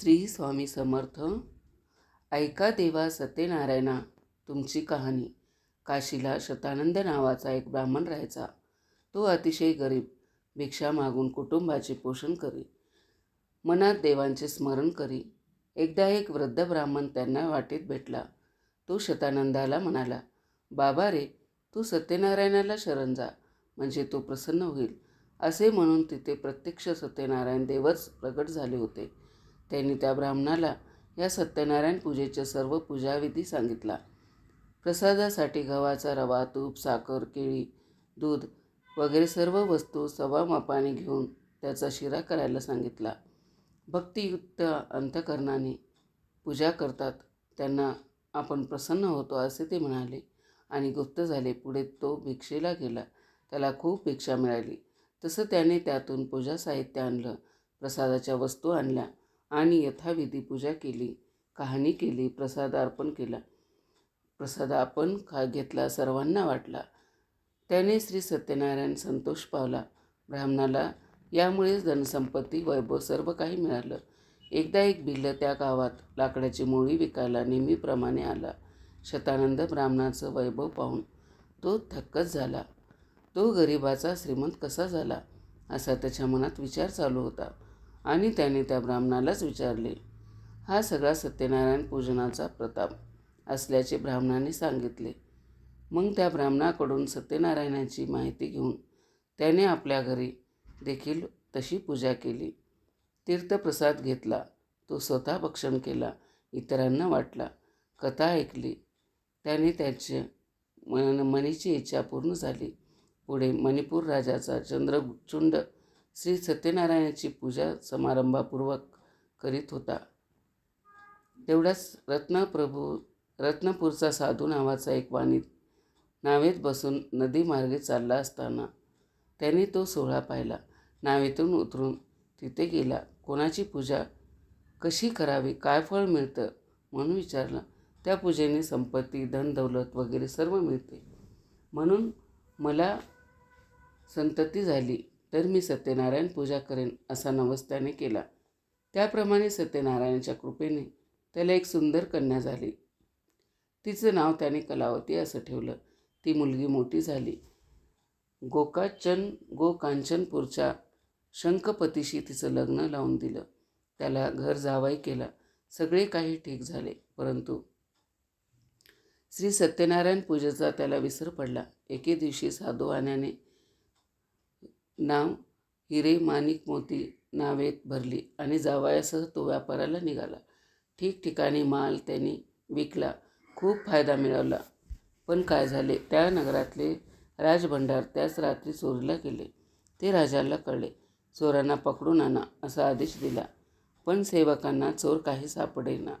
श्री स्वामी समर्थ ऐका देवा सत्यनारायणा तुमची कहाणी. काशीला शतानंद नावाचा एक ब्राह्मण राहायचा. तो अतिशय गरीब भिक्षा मागून कुटुंबाचे पोषण करी. मनात देवांचे स्मरण करी. एकदा एक वृद्ध ब्राह्मण त्यांना वाटेत भेटला. तो शतानंदाला म्हणाला बाबा रे तू सत्यनारायणाला शरण जा. म्हणजे तो प्रसन्न होईल. असे म्हणून तिथे प्रत्यक्ष सत्यनारायण देवच प्रगट झाले होते. त्यांनी त्या ब्राह्मणाला या सत्यनारायण पूजेच्या सर्व पूजाविधी सांगितला. प्रसादासाठी गव्हाचा रवा तूप साखर केळी दूध वगैरे सर्व वस्तू सवा मापाने घेऊन त्याचा शिरा करायला सांगितला. भक्तियुक्त अंतकरणाने पूजा करतात. त्यांना आपण प्रसन्न होतो असे ते म्हणाले आणि गुप्त झाले. पुढे तो भिक्षेला गेला. त्याला खूप भिक्षा मिळाली. तसं त्याने त्यातून पूजा साहित्य आणलं. प्रसादाच्या वस्तू आणल्या. आणि यथाविधी पूजा केली कहाणी केली प्रसाद अर्पण केला. प्रसाद आपण खा घेतला सर्वांना वाटला. त्याने श्री सत्यनारायण संतोष पावला. ब्राह्मणाला यामुळेच धनसंपत्ती वैभव सर्व काही मिळालं. एकदा एक भिल्ल त्या गावात लाकडाची मोळी विकायला नेहमीप्रमाणे आला. शतानंद ब्राह्मणाचं वैभव पाहून तो थक्कच झाला. तो गरिबाचा श्रीमंत कसा झाला असा त्याच्या मनात विचार चालू होता. आणि त्याने त्या ब्राह्मणालाच विचारले हा सगळा सत्यनारायण पूजनाचा प्रताप असल्याचे ब्राह्मणाने सांगितले. मग त्या ब्राह्मणाकडून सत्यनारायणाची माहिती घेऊन त्याने आपल्या घरी देखील तशी पूजा केली. तीर्थप्रसाद घेतला तो स्वतः भक्षण केला इतरांना वाटला कथा ऐकली. त्याने त्याचे मन मनीची इच्छा पूर्ण झाली. पुढे मणिपूर राजाचा चंद्रचुंड श्री सत्यनारायणाची पूजा समारंभापूर्वक करीत होता. तेवढ्याच रत्नप्रभू रत्नपूरचा साधू नावाचा एक वाणी नावेत बसून नदीमार्गे चालला असताना त्यांनी तो सोहळा पाहिला. नावेतून उतरून तिथे गेला. कोणाची पूजा कशी करावी काय फळ मिळतं म्हणून विचारलं. त्या पूजेने संपत्ती धनदौलत वगैरे सर्व मिळते. म्हणून मला संतती झाली. तर मी सत्यनारायण पूजा करेन असा नवस त्याने केला. त्याप्रमाणे सत्यनारायणाच्या कृपेने त्याला एक सुंदर कन्या झाली. तिचं नाव त्याने कलावती असं ठेवलं. ती मुलगी मोठी झाली. गोकाचन गोकांचनपूरच्या शंखपतीशी तिचं लग्न लावून दिलं. त्याला घर जावाई केला. सगळे काही ठीक झाले परंतु श्री सत्यनारायण पूजेचा त्याला विसर पडला. एके दिवशी साधूवाण्याने नाव हिरे माणिक मोती नावेत भरली आणि जावयासह तो व्यापाराला निघाला. ठिकठिकाणी माल त्यांनी विकला खूप फायदा मिळवला. पण काय झाले? त्या नगरातले राजभंडार त्याच रात्री चोरीला गेले. ते राजाला कळले चोरांना पकडून आणा असा आदेश दिला. पण सेवकांना चोर काही सापडेना.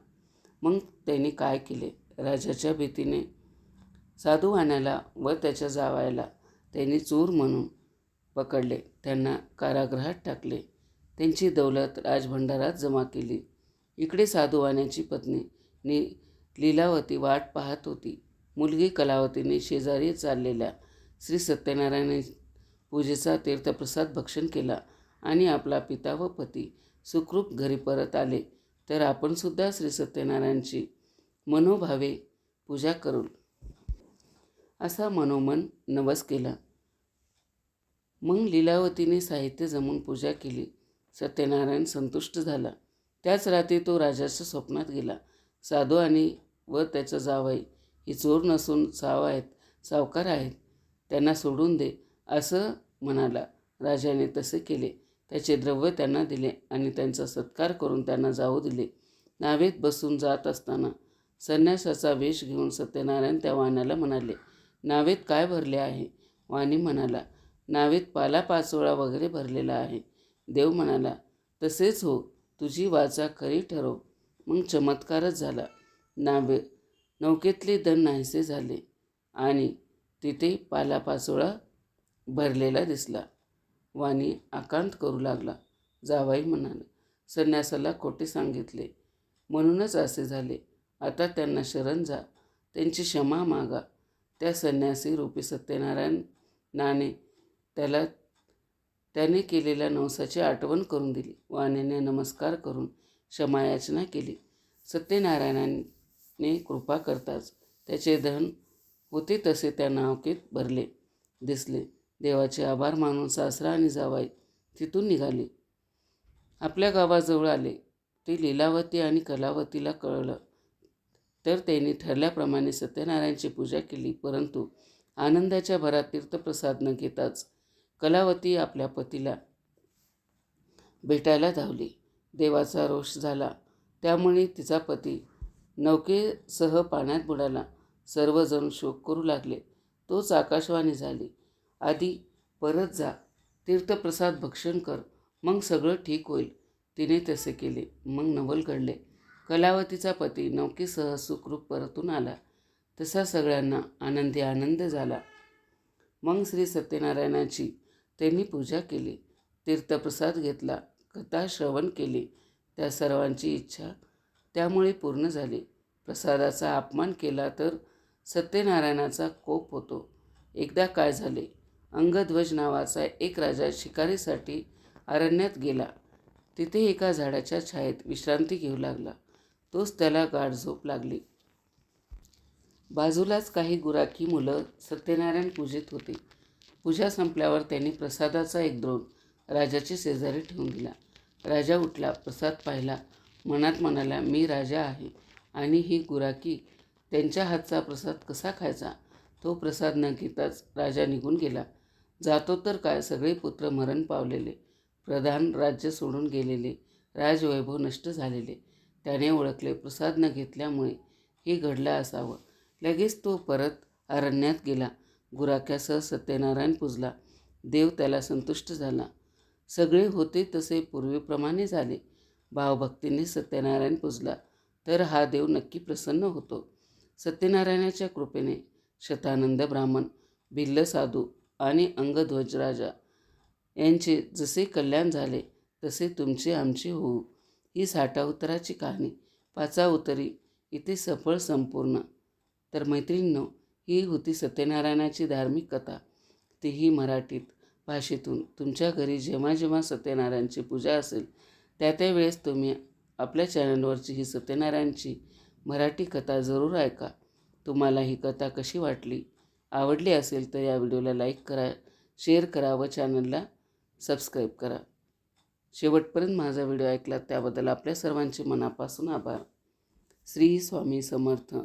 मग त्यांनी काय केले? राजाच्या भीतीने साधू आणायला व त्याच्या जावायला त्यांनी चोर म्हणून पकडले. त्यांना कारागृहात टाकले. त्यांची दौलत राजभंडारात जमा केली. इकडे साधूवाण्याची पत्नी नि लीलावती वाट पाहत होती. मुलगी कलावतीने शेजारी चाललेल्या श्री सत्यनारायण पूजेचा तीर्थप्रसाद भक्षण केला आणि आपला पिता व पती सुखरूप घरी परत आले. तर आपणसुद्धा श्री सत्यनारायणची मनोभावे पूजा करू. असा मनोमन नवस केला. मग लीलावतीने साहित्य जमून पूजा केली. सत्यनारायण संतुष्ट झाला. त्याच रात्री तो राजाच्या स्वप्नात गेला. साधू आणि व त्याचा जावाई ही चोर नसून साव आहेत सावकार आहेत. त्यांना सोडून दे असं म्हणाला. राजाने तसे केले. त्याचे द्रव्य त्यांना दिले आणि त्यांचा सत्कार करून त्यांना जाऊ दिले. नावेत बसून जात असताना संन्यासाचा वेश घेऊन सत्यनारायण त्या वाण्याला म्हणाले नावेत काय भरले आहे? वाणी म्हणाला नावेत पालापाचोळा वगैरे भरलेला आहे. देव म्हणाला तसेच हो तुझी वाचा खरी ठरव मग चमत्कारच झाला. नावे नौकेतले दण नाहीसे झाले आणि तिथे पालापाचोळा भरलेला दिसला. वाणी आकांत करू लागला. जावाई म्हणाला संन्यासाला खोटे सांगितले. म्हणूनच असे झाले. आता त्यांना शरण जा. त्यांची क्षमा मागा. त्या संन्यासी रूपी सत्यनारायण नाने त्याला त्याने केलेल्या नवसाची आठवण करून दिली. वाण्याने नमस्कार करून क्षमायाचना केली. सत्यनारायणाने कृपा करताच त्याचे धन होते तसे त्या नावकेत भरले दिसले. देवाचे आभार मानून सासरा आणि जावाई तिथून निघाले. आपल्या गावाजवळ आले. ते लीलावती आणि कलावतीला कळलं. तर त्यांनी ठरल्याप्रमाणे सत्यनारायणची पूजा केली परंतु आनंदाच्या भरात तीर्थप्रसाद न घेताच कलावती आपल्या पतीला भेटायला धावली. देवाचा रोष झाला. त्यामुळे तिचा पती नौकेसह पाण्यात बुडाला. सर्वजण शोक करू लागले. तोच आकाशवाणी झाली. आधी परत जा. तीर्थप्रसाद भक्षण कर. मग सगळं ठीक होईल. तिने तसे केले. मग नवल घडले. कलावतीचा पती नौकेसह सुखरूप परतून आला. तसा सगळ्यांना आनंदी आनंद झाला. मग श्री सत्यनारायणाची त्यांनी पूजा केली तीर्थप्रसाद घेतला कथा श्रवण केली त्या सर्वांची इच्छा त्यामुळे पूर्ण झाली. प्रसादाचा अपमान केला तर सत्यनारायणाचा कोप होतो. एकदा काय झाले? अंगध्वज नावाचा एक राजा शिकारीसाठी अरण्यात गेला. तिथे एका झाडाच्या छायेत विश्रांती घेऊ लागला. तोच त्याला गाढ झोप लागली. बाजूलाच काही गुराखी मुलं सत्यनारायण पूजित होती. पूजा संपल्यावर त्यांनी प्रसादाचा एक द्रोण राजाची शेजारी ठेवून दिला. राजा उठला प्रसाद पाहिला. मनात म्हणाला मी राजा आहे आणि ही गुराकी त्यांच्या हातचा प्रसाद कसा खायचा? तो प्रसाद न घेताच राजा निघून गेला. जातो तर काय? सगळे पुत्र मरण पावलेले. प्रधान राज्य सोडून गेलेले. राजवैभव नष्ट झालेले. त्याने ओळखले. प्रसाद न घेतल्यामुळे हे घडलं असावं. लगेच तो परत अरण्यात गेला. गुराख्यासह सत्यनारायण पूजला. देव त्याला संतुष्ट झाला. सगळे होते तसे पूर्वीप्रमाणे झाले. भावभक्तीने सत्यनारायण पूजला. तर हा देव नक्की प्रसन्न होतो. सत्यनारायणाच्या कृपेने शतानंद ब्राह्मण भिल्ल साधू आणि अंगध्वज राजा यांचे जसे कल्याण झाले तसे तुमचे आमचे होऊ. ही साठा उतराची कहाणी. पाचा उतरी. इथे सफळ संपूर्ण. तर मैत्रिणींनो ही होती सत्यनारायणाची धार्मिक कथा. तीही मराठीत. भाषेतून तुमच्या घरी जेव्हा जेव्हा सत्यनारायणची पूजा असेल त्या त्या वेळेस तुम्ही आपल्या चॅनलवरची ही सत्यनारायणची मराठी कथा जरूर ऐका. तुम्हाला ही कथा कशी वाटली आवडली असेल तर या व्हिडिओला लाईक करा शेअर करा व चॅनलला सबस्क्राईब करा. शेवटपर्यंत माझा व्हिडिओ ऐकला त्याबद्दल आपल्या सर्वांचे मनापासून आभार. श्री स्वामी समर्थ.